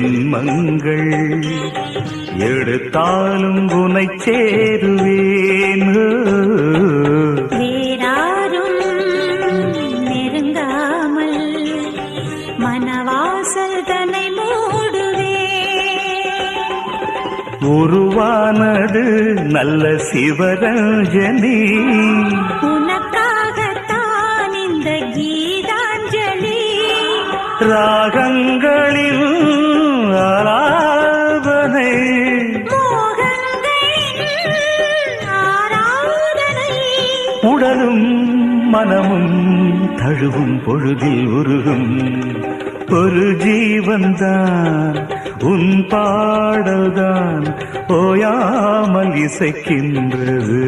ஜென்மங்கள் எடுத்தாலும் உனை சேருவேன். வேறாரும் நெருங்காமல் மனவாசல் தன்னை மூடுவே உருவானது நல்ல சிவரஞ்சனி உனக்காகத்தான் இந்த கீதாஞ்சலி. ராகங்களில் மனமும் தழுவும் பொழுதில் உருகும். ஒரு ஜீவன்தான் உன் பாடல்தான் ஓயாமல் இசைக்கின்றது.